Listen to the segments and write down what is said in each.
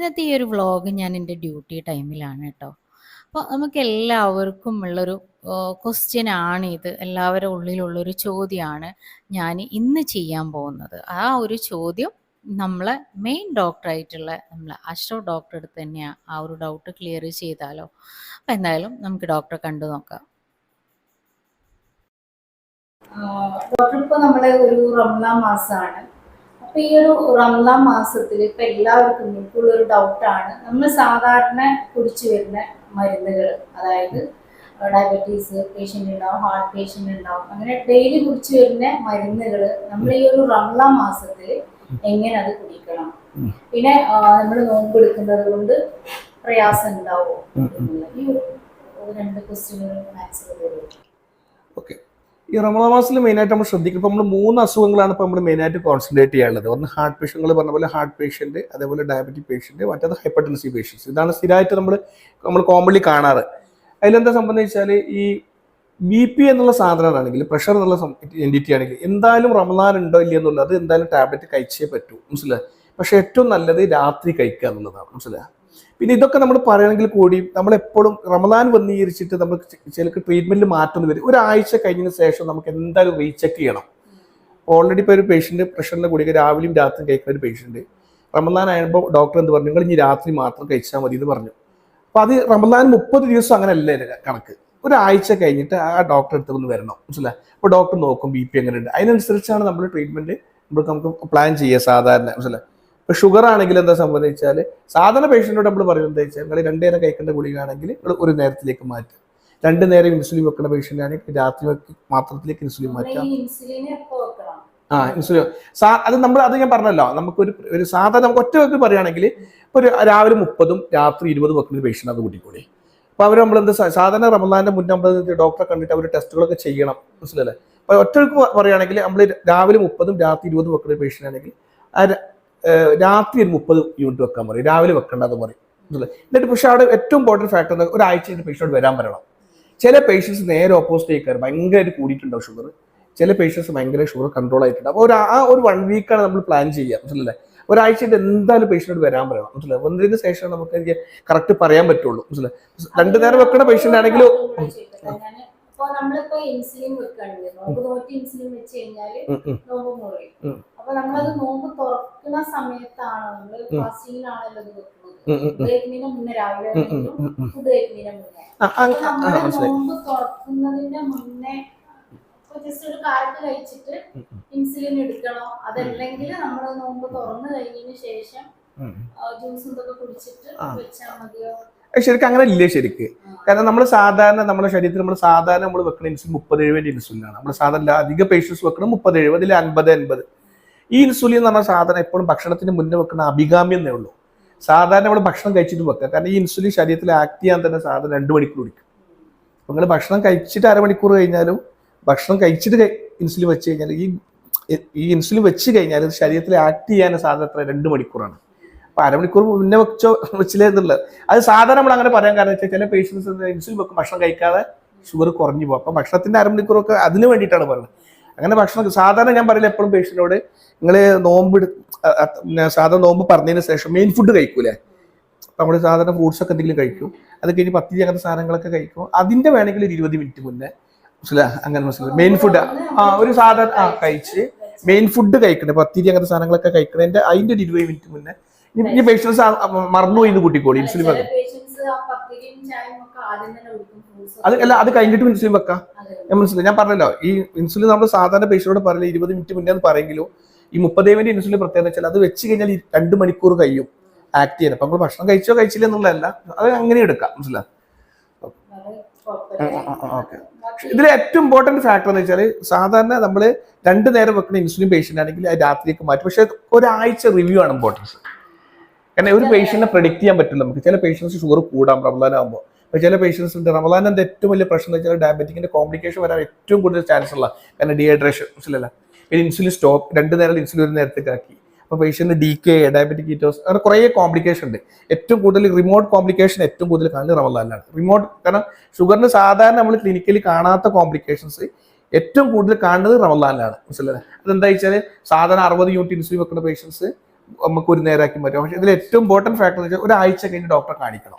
ഇന്നത്തെ ഈ ഒരു വ്ളോഗ് ഞാൻ എന്റെ ഡ്യൂട്ടി ടൈമിലാണ് കേട്ടോ അപ്പോൾ നമുക്ക് എല്ലാവർക്കും ഉള്ളൊരു ക്വസ്റ്റ്യൻ ആണ് ഇത്. എല്ലാവരുടെ ഉള്ളിലുള്ളൊരു ചോദ്യമാണ് ഞാൻ ഇന്ന് ചെയ്യാൻ പോകുന്നത്. ആ ഒരു ചോദ്യം നമ്മളെ മെയിൻ ഡോക്ടറായിട്ടുള്ള നമ്മളെ അഷ്റഫ് ഡോക്ടറെ അടുത്ത് തന്നെയാണ് ആ ഒരു ഡൗട്ട് ക്ലിയർ ചെയ്താലോ? അപ്പം എന്തായാലും നമുക്ക് ഡോക്ടറെ കണ്ടു നോക്കാം. ഡോക്ടർ ഇപ്പൊ നമ്മളെ ഒരു റംലാ മാസമാണ് അപ്പൊ ഈ ഒരു റംലാൻ മാസത്തിൽ ഇപ്പൊ എല്ലാവർക്കും ഇപ്പോൾ ഒരു ഡൗട്ടാണ് നമ്മൾ സാധാരണ കുടിച്ചു വരുന്ന മരുന്നുകൾ അതായത് ഡയബറ്റീസ് പേഷ്യന്റ് ഉണ്ടാവും ഹാർട്ട് പേഷ്യന്റ് ഉണ്ടാവും അങ്ങനെ ഡെയിലി കുടിച്ചു വരുന്ന മരുന്നുകൾ നമ്മൾ ഈ ഒരു റംലാൻ മാസത്തിൽ എങ്ങനെ അത് കുടിക്കണം? പിന്നെ നമ്മൾ നോമ്പ് എടുക്കുന്നത് കൊണ്ട് പ്രയാസം ഉണ്ടാവോ ഈ ഒരു രണ്ട് ക്വസ്റ്റ്യനുകൾ ആൻസർ തരുമോ ഓക്കെ ഈ റമദാൻ മാസത്തിൽ മെയിനായിട്ട് നമ്മൾ ശ്രദ്ധിക്കും ഇപ്പോൾ നമ്മൾ മൂന്ന് അസുഖങ്ങളാണ് ഇപ്പോൾ നമ്മൾ മെയിനായിട്ട് കോൺസെൻട്രേറ്റ് ചെയ്യാനുള്ളത്. ഒന്ന് ഹാർട്ട് പേഷ്യന്റ് പറഞ്ഞ പോലെ ഹാർട്ട് പേഷ്യന്റ് അതേപോലെ ഡയബറ്റിക് പേഷ്യന്റ് മറ്റേത് ഹൈപ്പർടെൻസി പേഷ്യൻസ് ഇതാണ് സ്ഥിരമായിട്ട് നമ്മൾ നമ്മൾ കോമൺലി കാണാറ്. അതിലെന്താ സംബന്ധിച്ചാൽ ഈ ബി പി എന്നുള്ള സാധനമാണെങ്കിൽ പ്രഷർ എന്നുള്ള എന്റിറ്റി ആണെങ്കിൽ എന്തായാലും റമദാൻ ഉണ്ടോ ഇല്ല എന്നുള്ളത് എന്തായാലും ടാബ്ലറ്റ് കഴിച്ചേ പറ്റൂ. മനസ്സിലായി? പക്ഷെ ഏറ്റവും നല്ലത് രാത്രി കഴിക്കുക എന്നുള്ളതാണ്. മനസ്സിലായി? പിന്നെ ഇതൊക്കെ നമ്മൾ പറയണമെങ്കിൽ കൂടി നമ്മൾ എപ്പോഴും റമദാൻ വന്നീകരിച്ചിട്ട് നമ്മൾ ചിലക്ക് ട്രീറ്റ്മെന്റിൽ മാറ്റം വരും. ഒരാഴ്ച കഴിഞ്ഞതിന് ശേഷം നമുക്ക് എന്തായാലും റീചെക്ക് ചെയ്യണം. ഓൾറെഡി ഇപ്പോൾ ഒരു പേഷ്യന്റ് പ്രഷറിന് ഗുളിക രാവിലെയും രാത്രിയും കഴിക്കുന്ന ഒരു പേഷ്യന്റ് റമദാൻ ആയപ്പോൾ ഡോക്ടർ എന്ത് പറഞ്ഞു? നിങ്ങൾ ഇനി രാത്രി മാത്രം കഴിച്ചാൽ മതി എന്ന് പറഞ്ഞു. അപ്പോൾ അത് റമദാൻ മുപ്പത് ദിവസം അങ്ങനെ അല്ലേ കണക്ക്. ഒരാഴ്ച കഴിഞ്ഞിട്ട് ആ ഡോക്ടർ അടുത്ത് ഒന്ന് വരണം. മനസ്സിലെ അപ്പോൾ ഡോക്ടർ നോക്കും ബി പി എങ്ങനെയുണ്ട്. അതിനനുസരിച്ചാണ് നമ്മൾ ട്രീറ്റ്മെന്റ് നമുക്ക് നമുക്ക് പ്ലാൻ ചെയ്യുക സാധാരണ. മനസ്സിലായി? ഇപ്പൊ ഷുഗർ ആണെങ്കിൽ എന്താ സംബന്ധിച്ചാൽ സാധാരണ പേഷ്യന്റോട് നമ്മൾ പറയുന്നത് എന്താ വെച്ചാൽ നിങ്ങൾ രണ്ടു നേരം കഴിക്കേണ്ട ഗുളികയാണെങ്കിൽ നിങ്ങൾ ഒരു നേരത്തിലേക്ക് മാറ്റുക. രണ്ടു നേരം ഇൻസുലിൻ വെക്കുന്ന പേഷ്യന്റ് ആണെങ്കിൽ രാത്രി മാത്രത്തിലേക്ക് ഇൻസുലിൻ മാറ്റാം ആ ഇൻസുലിൻ സാ അത് നമ്മൾ അത് ഞാൻ പറഞ്ഞല്ലോ. നമുക്കൊരു ഒരു സാധാരണ നമുക്ക് ഒറ്റ വെക്ക് പറയുകയാണെങ്കിൽ ഇപ്പോൾ ഒരു രാവിലെ മുപ്പതും രാത്രി ഇരുപതും വെക്കുന്ന പേഷ്യന്റ് അത് കൂട്ടിക്കൂടി അപ്പോൾ അവർ നമ്മളെന്ത് സാധാരണ റമദാന്റെ മുന്നേ നമ്മൾ ഡോക്ടറെ കണ്ടിട്ട് അവർ ടെസ്റ്റുകളൊക്കെ ചെയ്യണം. മനസ്സിലല്ലേ അപ്പോൾ ഒറ്റ വെക്ക് പറയുകയാണെങ്കിൽ നമ്മൾ രാവിലെ മുപ്പതും രാത്രി ഇരുപതും വെക്കുന്ന പേഷ്യന്റ് ആണെങ്കിൽ രാത്രി ഒരു മുപ്പത് യൂണിറ്റ് വെക്കാൻ പറയും. രാവിലെ വെക്കേണ്ടത് പറയും. എന്നിട്ട് പക്ഷേ അവിടെ ഏറ്റവും ഇമ്പോർട്ടന്റ് ഫാക്ടർ എന്താ? ഒരാഴ്ച കഴിഞ്ഞ് പേഷ്യന്റ് വരാൻ പറയണം. ചില പേഷ്യൻസ് നേരെ ഓപ്പോസിറ്റ് ആയിക്കാർ ഭയങ്കരമായിട്ട് കൂടിയിട്ടുണ്ടാവും ഷുഗർ ചില പേഷ്യൻസ് ഭയങ്കര ഷുഗർ കൺട്രോൾ ആയിട്ടുണ്ട് അപ്പോൾ ഒരു ആ ഒരു വൺ വീക്കാണ് നമ്മൾ പ്ലാൻ ചെയ്യുക. മനസ്സിലല്ലേ ഒരാഴ്ചയിട്ട് എന്തായാലും പേഷ്യന്റ് വരാൻ പറയണം. മനസ്സിലായി? വന്നതിന് ശേഷം നമുക്ക് എനിക്ക് കറക്റ്റ് പറയാൻ പറ്റുള്ളൂ. മനസ്സിലായി? രണ്ടു നേരം വെക്കണ പേഷ്യന്റ് ആണെങ്കിലും? അപ്പൊ നമ്മളിപ്പോ ഇൻസുലിൻ വെക്കുകയാണെങ്കിൽ നോമ്പ് നോറ്റ് ഇൻസുലിൻ വെച്ച് കഴിഞ്ഞാൽ നോമ്പ് മുറിയും. അപ്പൊ നമ്മളത് നോമ്പ് തുറക്കുന്ന സമയത്താണ് നമ്മൾ ഉം. ഫാസ്റ്റിങ്ങിലാണല്ലോ ഇത് വെക്കുന്നത്. ഉം, മുന്നേ രാവിലെ. ഫുഡ് കഴിക്കുന്നതിന് മുന്നേ. നമ്മൾ നോമ്പ് തുറക്കുന്നതിന്റെ മുന്നേ ജസ്റ്റ് ഒരു കാലത്ത് കഴിച്ചിട്ട് ഇൻസുലിൻ എടുക്കണോ? അതല്ലെങ്കിൽ നമ്മൾ നോമ്പ് തുറന്നു കഴിഞ്ഞതിന് ശേഷം ജ്യൂസ് ഇതൊക്കെ കുടിച്ചിട്ട്. വെച്ചാൽ മതിയോ? ശരിക്കും അങ്ങനെ ഇല്ല ശരിക്ക്. കാരണം നമ്മൾ സാധാരണ നമ്മുടെ ശരീരത്തിൽ നമ്മൾ സാധാരണ നമ്മൾ വെക്കുന്ന ഇൻസുലിൻ മുപ്പത് എഴുപത് ഇൻസുലിനാണ്. നമ്മൾ സാധാരണ അധിക പേഷ്യൻസ് വെക്കണം മുപ്പത് എഴുപത് ഇതിൽ അൻപത് എൺപത് ഈ ഇൻസുലിൻ എന്ന് പറഞ്ഞാൽ സാധാരണ എപ്പോഴും ഭക്ഷണത്തിന് മുന്നേ വെക്കുന്ന അഭികാമ്യം എന്നേ ഉള്ളൂ. സാധാരണ നമ്മൾ ഭക്ഷണം കഴിച്ചിട്ട് വെക്കുക. കാരണം ഈ ഇൻസുലിൻ ശരീരത്തിൽ ആക്ട് ചെയ്യാൻ തന്നെ സാധാരണ രണ്ട് മണിക്കൂർ കുടിക്കും നിങ്ങൾ ഭക്ഷണം കഴിച്ചിട്ട് അരമണിക്കൂർ കഴിഞ്ഞാലും ഭക്ഷണം കഴിച്ചിട്ട് ഇൻസുലിൻ വെച്ച് കഴിഞ്ഞാൽ ഈ ഈ ഇൻസുലിൻ വെച്ച് കഴിഞ്ഞാൽ ശരീരത്തിൽ ആക്ട് ചെയ്യാൻ സാധാരണ എത്ര? രണ്ട് മണിക്കൂറാണ്. അപ്പൊ അരമണിക്കൂർ മുന്നേ വെച്ചോ വെച്ചില്ലേ എന്നുള്ളത്. അത് സാധാരണ നമ്മൾ അങ്ങനെ പറയാൻ കാരണം വെച്ചാൽ ചില പേഷ്യൻസ് ഇൻസുലിൻ വെക്കും ഭക്ഷണം കഴിക്കാതെ ഷുഗർ കുറഞ്ഞു പോകും. അപ്പൊ ഭക്ഷണത്തിന്റെ അരമണിക്കൂറൊക്കെ അതിന് വേണ്ടിയിട്ടാണ് പറയുന്നത്. അങ്ങനെ ഭക്ഷണം സാധാരണ ഞാൻ പറയില്ല എപ്പോഴും പേഷ്യന്റിനോട് നിങ്ങൾ നോമ്പ് സാധാരണ നോമ്പ് പറഞ്ഞതിന് ശേഷം മെയിൻ ഫുഡ് കഴിക്കൂലേ? അപ്പൊ നമ്മൾ സാധാരണ ഫ്രൂട്ട്സ് ഒക്കെ എന്തെങ്കിലും കഴിക്കും. അത് കഴിഞ്ഞ് പത്തിരി അങ്ങനത്തെ സാധനങ്ങളൊക്കെ കഴിക്കും. അതിന്റെ വേണമെങ്കിൽ ഒരു ഇരുപത് മിനിറ്റ് മുന്നേ മനസ്സിലായി അങ്ങനെ മനസ്സിലായി. മെയിൻ ഫുഡ് ആ ഒരു സാധാരണ ആ കഴിച്ച് മെയിൻ ഫുഡ് കഴിക്കണേ പത്തിരി അങ്ങനത്തെ സാധനങ്ങളൊക്കെ കഴിക്കണതിന്റെ അതിന്റെ ഒരു ഇരുപത് മിനിറ്റ് മുന്നേ ഇനി പേഷ്യൻസ് മറന്നുപോയി എന്ന് കൂട്ടിക്കോളി ഇൻസുലിൻ ചില അത് അല്ല അത് കഴിഞ്ഞിട്ട് ഇൻസുലിൻ വെക്കാം. ഞാൻ മനസ്സിലായി. ഞാൻ പറഞ്ഞല്ലോ ഈ ഇൻസുലിൻ നമ്മൾ സാധാരണ പേഷ്യനോട് പറയില്ല ഇരുപത് മിനിറ്റ് മുന്നേ എന്ന് പറയെങ്കിലും ഈ മുപ്പതേ മിനിറ്റ് ഇൻസുലിൻ പ്രത്യേകത വെച്ചാൽ അത് വെച്ച് കഴിഞ്ഞാൽ രണ്ട് മണിക്കൂർ കഴിയും ആക്ട് ചെയ്യാൻ. അപ്പൊ നമ്മൾ ഭക്ഷണം കഴിച്ചോ കഴിച്ചില്ല എന്നുള്ളതല്ല അത് അങ്ങനെ എടുക്കാം. മനസ്സിലായി. ഓക്കെ. ഇതിൽ ഏറ്റവും ഇമ്പോർട്ടന്റ് ഫാക്ടർ എന്ന് വെച്ചാൽ സാധാരണ നമ്മൾ രണ്ട് നേരം വെക്കുന്ന ഇൻസുലിൻ പേഷ്യന്റ് ആണെങ്കിൽ അത് രാത്രിയൊക്കെ മാറ്റും. പക്ഷെ ഒരാഴ്ച റിവ്യൂ ആണ് ഇമ്പോർട്ടൻസ് കാരണം ഒരു പേഷ്യന്റിനെ പ്രഡിക്റ്റ് ചെയ്യാൻ പറ്റില്ല നമുക്ക്. ചില പേഷ്യൻസ് ഷുഗർ കൂടാം റമദാൻ ആകുമ്പോൾ അപ്പൊ ചില പേഷ്യൻസ് ഉണ്ട്. റമദാനിന്റെ ഏറ്റവും വലിയ പ്രശ്നം എന്ന് വെച്ചാൽ ഡയബറ്റിക്കിന്റെ കോംപ്ലിക്കേഷൻ വരാൻ ഏറ്റവും കൂടുതൽ ചാൻസ് ഉള്ള കാരണം ഡീഹൈഡ്രേഷൻ മനസ്സിലല്ല പിന്നെ ഇൻസുലിൻ സ്റ്റോപ്പ് രണ്ട് നേരം ഇൻസുലിൻ ഒരു നേരത്തേക്ക് ആക്കി. അപ്പൊ patient D K diabetic ketosis അങ്ങനെ കുറേ കോംപ്ലിക്കേഷൻ ഉണ്ട്. ഏറ്റവും കൂടുതൽ റിമോട്ട് കോംപ്ലിക്കേഷൻ ഏറ്റവും കൂടുതൽ കാണുന്നത് റമദാനിലാണ്. റിമോട്ട് കാരണം ഷുഗറിന് സാധാരണ നമ്മൾ ക്ലിനിക്കലി കാണാത്ത കോംപ്ലിക്കേഷൻസ് ഏറ്റവും കൂടുതൽ കാണുന്നത് റമദാനിലാണ്. മനസ്സിലല്ലേ അതെന്താ വെച്ചാൽ സാധാരണ അറുപത് യൂണിറ്റ് ഇൻസുലിൻ വെക്കുന്ന പേഷ്യൻസ് നമുക്ക് ഒരു നേരാക്കി മാറ്റാം പക്ഷേ ഇതിൽ ഏറ്റവും ഇമ്പോർട്ടന്റ് ഫാക്ടർ എന്ന് വെച്ചാൽ ഒരാഴ്ച കഴിഞ്ഞ് ഡോക്ടറെ കാണിക്കണം.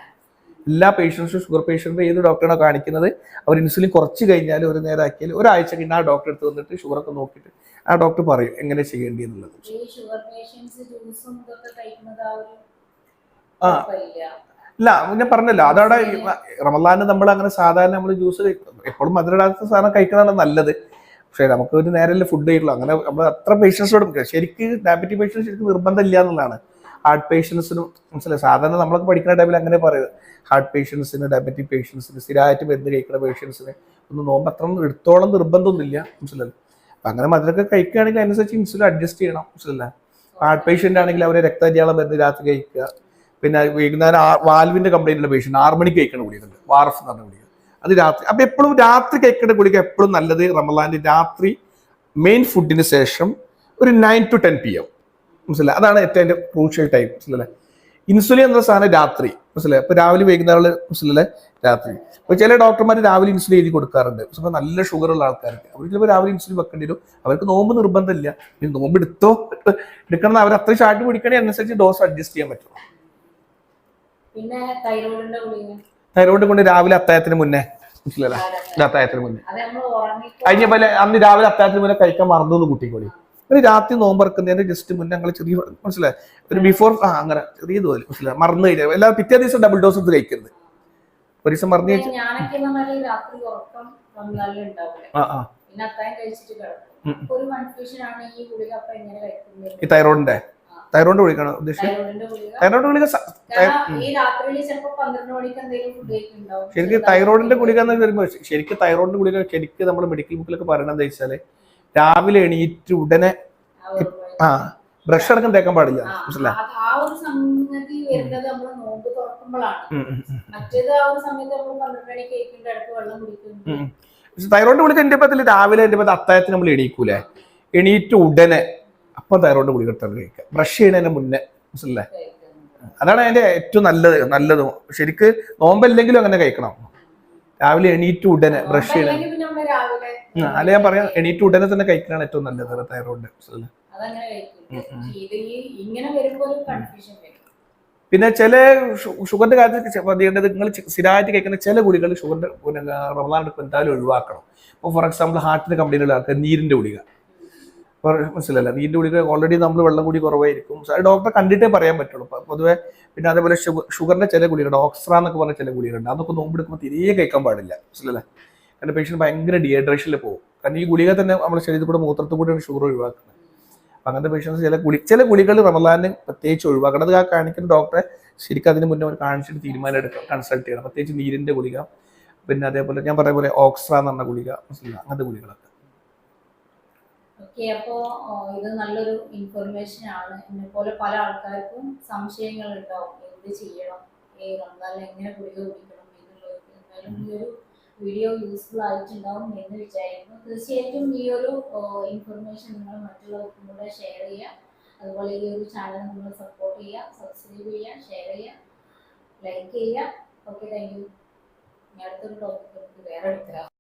എല്ലാ പേഷ്യൻസും ഷുഗർ പേഷ്യന്റ് ഏത് ഡോക്ടറാണോ കാണിക്കുന്നത് അവർ ഇൻസുലിൻ കുറച്ച് കഴിഞ്ഞാൽ ഒരു നേരാക്കിയാൽ ഒരാഴ്ച കഴിഞ്ഞാൽ ആ ഡോക്ടറെ അടുത്ത് വന്നിട്ട് ഒക്കെ നോക്കിയിട്ട് ആ ഡോക്ടർ പറയും എങ്ങനെ ചെയ്യേണ്ടി എന്നുള്ളത്. ആ. ഇല്ല ഞാൻ പറഞ്ഞല്ലോ അതവിടെ റമലാന് നമ്മൾ അങ്ങനെ സാധാരണ നമ്മൾ ജ്യൂസ് എപ്പോഴും മധുരടാത്ത സാധനം കഴിക്കുന്നതാണ് നല്ലത്. പക്ഷേ നമുക്ക് ഒരു നേരമല്ലേ ഫുഡ് കഴിക്കുള്ളൂ അങ്ങനെ നമ്മൾ അത്ര പേഷ്യൻസോട് ശരിക്കും ഡയബറ്റിക് പേഷ്യൻസ് ശരിക്കും നിർബന്ധം ഇല്ല എന്നുള്ളതാണ്. ഹാർട്ട് പേഷ്യൻസിനും മനസ്സിലായി? സാധാരണ നമ്മളൊക്കെ പഠിക്കുന്ന ടൈമിൽ അങ്ങനെ പറയുന്നത് ഹാർട്ട് പേഷ്യൻസിന് ഡയബറ്റിക് പേഷ്യൻസിന് സ്ഥിരമായിട്ട് മരുന്ന് കഴിക്കുന്ന പേഷ്യൻസിന് ഒന്ന് നോമ്പ് അത്ര എടുത്തോളം നിർബന്ധമൊന്നുമില്ല. മനസ്സിലല്ലോ അപ്പം അങ്ങനെ മധുരമൊക്കെ കഴിക്കുകയാണെങ്കിൽ അതിനനുസരിച്ച് ഇൻസുലിൻ അഡ്ജസ്റ്റ് ചെയ്യണം. മനസ്സിലല്ലേ ഹാർട്ട് പേഷ്യന്റ് ആണെങ്കിൽ അവരെ രക്തജാളം മരുന്ന് രാത്രി കഴിക്കുക. പിന്നെ വൈകുന്നേരം കംപ്ലൈന്റ് ഉള്ള പേഷ്യന്റ് ആറ് മണിക്ക് കഴിക്കണ ഗുളികയുണ്ട്. വാർഫ് എന്ന് പറഞ്ഞ ഗുളിക. അത് രാത്രി അപ്പം എപ്പോഴും രാത്രി കഴിക്കേണ്ട ഗുളിക എപ്പോഴും നല്ലത് റമലാന്റെ രാത്രി മെയിൻ ഫുഡിന് ശേഷം ഒരു nine to ten P M മനസ്സിലായി? അതാണ് ഏറ്റവും അതിന്റെ ക്രൂഷ്യൽ ടൈം മനസ്സിലല്ലേ ഇൻസുലിൻ എന്ന സാധനം രാത്രി മനസ്സിലായി? അപ്പൊ രാവിലെ വൈകുന്നേരം മനസ്സിലല്ലേ രാത്രി. അപ്പൊ ചില ഡോക്ടർമാർ രാവിലെ ഇൻസുലിൻ എഴുതി കൊടുക്കാറുണ്ട്. പക്ഷെ നല്ല ഷുഗർ ഉള്ള ആൾക്കാർക്ക്. അവർ ചിലപ്പോൾ രാവിലെ ഇൻസുലിൻ വെക്കേണ്ടി വരും. അവർക്ക് നോമ്പ് നിർബന്ധമില്ല. ഇനി നോമ്പ് എടുത്തോ? എടുക്കണം അവർ അത്രയും ഷാർട്ട് പിടിക്കണേ അനുസരിച്ച് ഡോസ് അഡ്ജസ്റ്റ് ചെയ്യാൻ പറ്റും പിന്നെ തൈറോയിഡ് കൊണ്ട് രാവിലെ അത്തായത്തിന് മുന്നേ മനസ്സിലല്ലേ അത്തായത്തിന് മുന്നേ. അതിന് കഴിഞ്ഞ പോലെ അന്ന് രാവിലെ അത്തായത്തിന് മുന്നേ കഴിക്കാൻ മറന്നു കുട്ടിക്കോളി. ഒരു രാത്രി നോമ്പറക്കുന്നതിന്റെ ജസ്റ്റ് മുന്നേ ഞങ്ങൾ ചെറിയ മനസ്സിലായി? ഒരു ബിഫോർ ആ അങ്ങനെ ചെറിയ തോതിൽ മനസ്സിലായി? മറന്നു കഴിഞ്ഞാൽ എല്ലാ പിറ്റേ ദിവസം ഡബിൾ ഡോസ് എടുത്ത് കഴിക്കരുത്. ഒരു ദിവസം മറന്നു കഴിച്ചു ആ ആ. ഈ തൈറോയിഡിന്റെ തൈറോയിഡ് ഗുളികയാണ് ഉദ്ദേശിച്ചത്? തൈറോയിഡ് ഗുളിക. ശരിക്കും തൈറോയിഡിന്റെ ഗുളിക എന്ന് വരുമ്പോൾ ശരിക്കും തൈറോയിഡിന്റെ ഗുളിക ശരിക്കും നമ്മുടെ മെഡിക്കൽ ബുക്കിലൊക്കെ പറയണത് എന്താ വെച്ചാൽ രാവിലെ എണീറ്റ് ഉടനെ ആ ബ്രഷ് അടക്കം തേക്കാൻ പാടില്ല. കുടിക്കുന്നു തൈറോയിഡ് ഗുളിക എന്റെ പത്തിൽ രാവിലെ എന്റെ പത്ത് അത്തായത്തിന് നമ്മൾ എണീക്കൂലേ? എണീറ്റ് ഉടനെ അപ്പം തൈറോയിഡ് ഗുളിക എടുത്താണ് കഴിക്കുക ബ്രഷ് ചെയ്യണതിന് മുന്നേ. കഴിക്കുന്നു. അതാണ് അതിന്റെ ഏറ്റവും നല്ലത് നല്ലതും. ശരിക്ക് നോമ്പല്ലെങ്കിലും അങ്ങനെ കഴിക്കണം. രാവിലെ എണീറ്റ് ഉടനെ ബ്രഷ് ചെയ്യണം അല്ല ഞാൻ പറയാം എണീറ്റ് ഉടനെ തന്നെ കഴിക്കുന്നതാണ് ഏറ്റവും നല്ലത് തൈറോയിഡ് പിന്നെ ചില ഷുഗറിന്റെ കാര്യത്തിൽ ചെയ്യേണ്ടത് നിങ്ങൾ സ്ഥിരമായിട്ട് കഴിക്കുന്ന ചില ഗുളികൾ ഷുഗറിന്റെ റമദാൻ എന്തായാലും ഒഴിവാക്കണം. ഇപ്പോൾ ഫോർ എക്സാമ്പിൾ ഹാർട്ടിന് കംപ്ലൈന്റ് ഉള്ള നീരിന്റെ ഗുളിക. മനസ്സിലല്ല നീരിന്റെ ഗുളിക ഓൾറെഡി നമ്മൾ വെള്ളം കൂടി കുറവായിരിക്കും. ഡോക്ടറെ കണ്ടിട്ടേ പറയാൻ പറ്റുള്ളൂ. പൊതുവെ പിന്നെ അതേപോലെ ഷുഗറിന്റെ ചില ഗുളികളുണ്ട് ഓക്സ്ട്രാന്നൊക്കെ പറഞ്ഞ ചില ഗുളികളുണ്ട് അതൊക്കെ നോമ്പെടുക്കുമ്പോൾ തിരികെ കഴിക്കാൻ പാടില്ല. മനസ്സിലല്ലേ കാരണം പേഷ്യന്റ് ഭയങ്കര ഡീഹൈഡ്രേഷനിൽ പോകും. കാരണം ഈ ഗുളിക തന്നെ നമ്മുടെ ശരീരത്തിലൂടെ മൂത്രത്തിൽ കൂടെയാണ് ഷുഗർ ഒഴിവാക്കുന്നത്. അപ്പം അങ്ങനത്തെ പേഷ്യൻസ് ചില ഗുളി ചില ഗുളികൾ റമദാനിന് പ്രത്യേകിച്ച് ഒഴിവാക്കണം. അത് ആ കാണിക്കുന്ന ഡോക്ടറെ ശരിക്കും അതിന് മുന്നേ ഒരു കാണിച്ചിട്ട് തീരുമാനം എടുക്കാം കൺസൾട്ട് ചെയ്യണം. പ്രത്യേകിച്ച് നീരിന്റെ ഗുളിക പിന്നെ അതേപോലെ ഞാൻ പറഞ്ഞ പോലെ ഓക്സ്ട്ര എന്ന് പറഞ്ഞ ഗുളിക? അങ്ങനത്തെ ഗുളികളൊക്കെ. ഓക്കെ ഇത് നല്ലൊരു ഇൻഫർമേഷൻ ആണ്. എന്നെ പോലെ പല ആൾക്കാർക്കും സംശയങ്ങൾ ഉണ്ടാവും എന്ത് ചെയ്യണം? എങ്ങനെ ഗുളിക കുടിക്കണം? എന്നുള്ളത് എന്തായാലും ഈ ഒരു വീഡിയോ യൂസ്ഫുൾ ആയിട്ടുണ്ടാവും എന്ന് വിചാരിക്കുന്നു. തീർച്ചയായിട്ടും ഈ ഒരു ഇൻഫർമേഷൻ നിങ്ങൾ മറ്റുള്ളവർക്കും കൂടെ ഷെയർ ചെയ്യാം അതുപോലെ ഈ ഒരു ചാനൽ നിങ്ങൾ സപ്പോർട്ട് ചെയ്യുക സബ്സ്ക്രൈബ് ചെയ്യുക ഷെയർ ചെയ്യുക ലൈക്ക് ചെയ്യുക. ഓക്കെ താങ്ക് യു അടുത്തൊരു ടോപ്പിക് വേറെ എടുക്കാം.